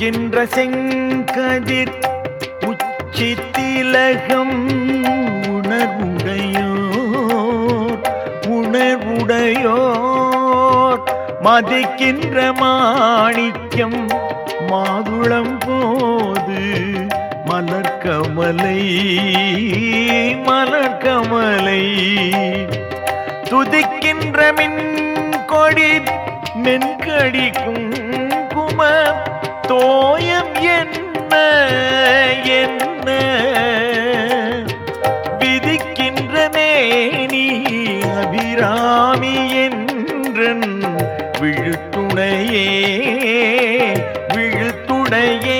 உதிக்கின்ற செங்கதிர் உச்சி திலகம் உணர்வுடையோர் உணர்வுடையோர். மதிக்கின்ற மாணிக்கம் மாதுளம் போது மலர்கமலை மலர்கமலை. துதிக்கின்ற மின் கொடி மென்கடி தோயம் என்ன என்ன? விதிக்கின்றனே நீ அபிராமி என்றன் விழுத்துணையே விழுத்துணையே.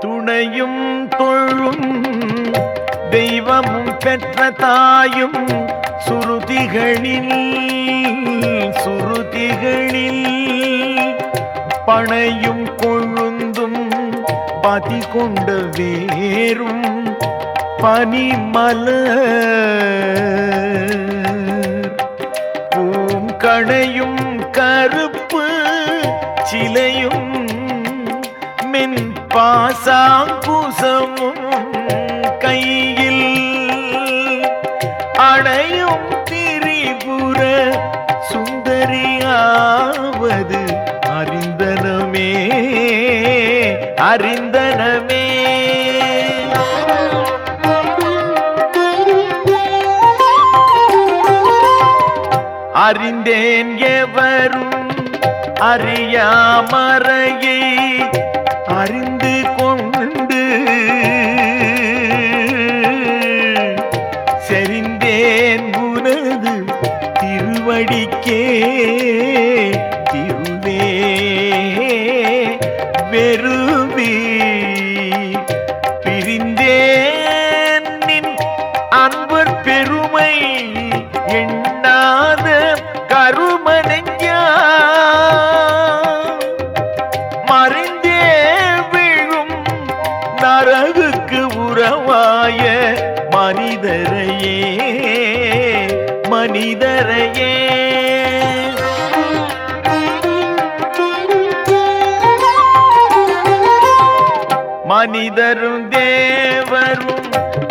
துணையும் தொழும் தெய்வமும் பெற்ற தாயும் சுருதிகளில் சுருதிகளில் பனையும் கொழுந்தும் பதி கொண்ட வேரும் பனிமலர். பூங்கணையும் கருப்பு சிலையும் மின் பாசாங்குசமும் சுந்தரியாவது அறிந்தனமே அறிந்தனமே. அறிந்தேன் எவரும் அறியாமறையை அறிந்து கொண்டு செறிந்தேன் உனது திருவடிக்கே. நரகுக்கு உறவாய மனிதரையே மனிதரையே. மனிதரும் தேவரும்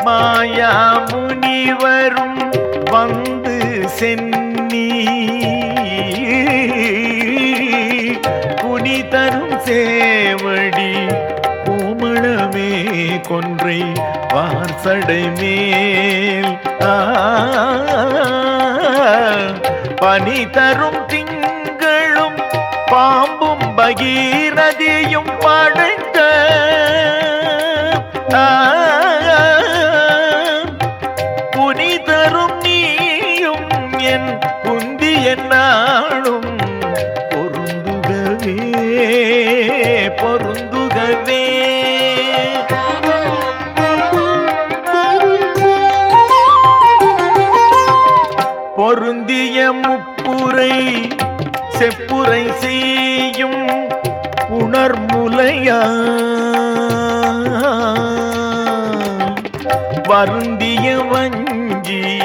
மாயா முனிவரும் வந்து சென்னி புனிதரும் சே கொன்றை வார்சடை மேல். பனி தரும் திங்களும் பாம்பும் பகீரதியும் படைத்த வருந்திய வஞ்சி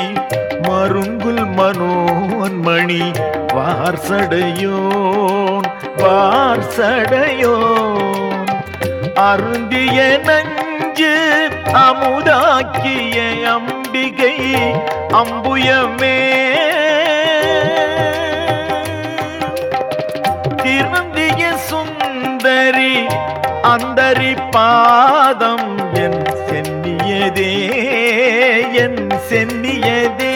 மருங்குல் மனோன்மணி வார்சடையோன் வார்சடையோன். அருந்திய நஞ்சு அமுதாக்கிய அம்பிகை அம்புயமே அந்தரி பாதம் என் சென்னியதே என் சென்னியதே.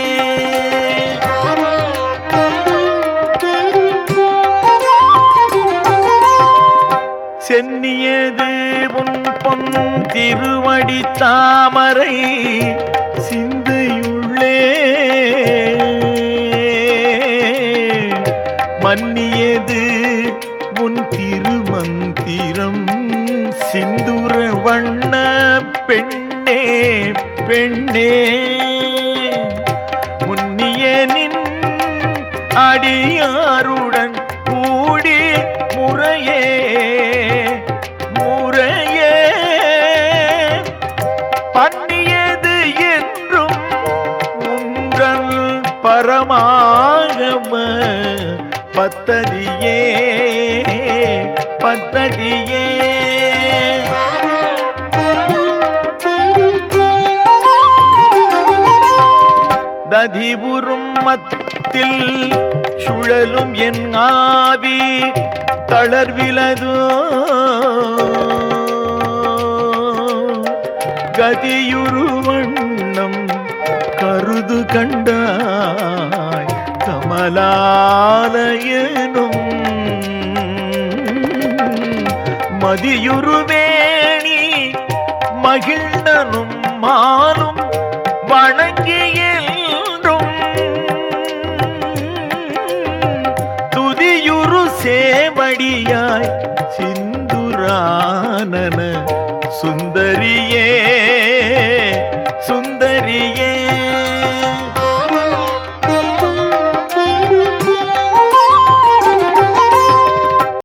சென்னியது உன் பொன் திருவடி தாமரை பெண்ணே பெண்ணே. முன்னிய நின் அடியாருடன் கூடி முறையே முறையே. பண்ணியது என்றும் உங்கள் பரமாகம பத்ததியே பத்ததியே. ததிபுறும் மத்தில் சுழலும் என் ஆவி தளர்விலதோ. கதியுருவண்ணம் கருது கண்டாய் கமலாலயனும் மதியுருவேணி மகிழ்ந்தனும் மா மனன சுந்தரியே.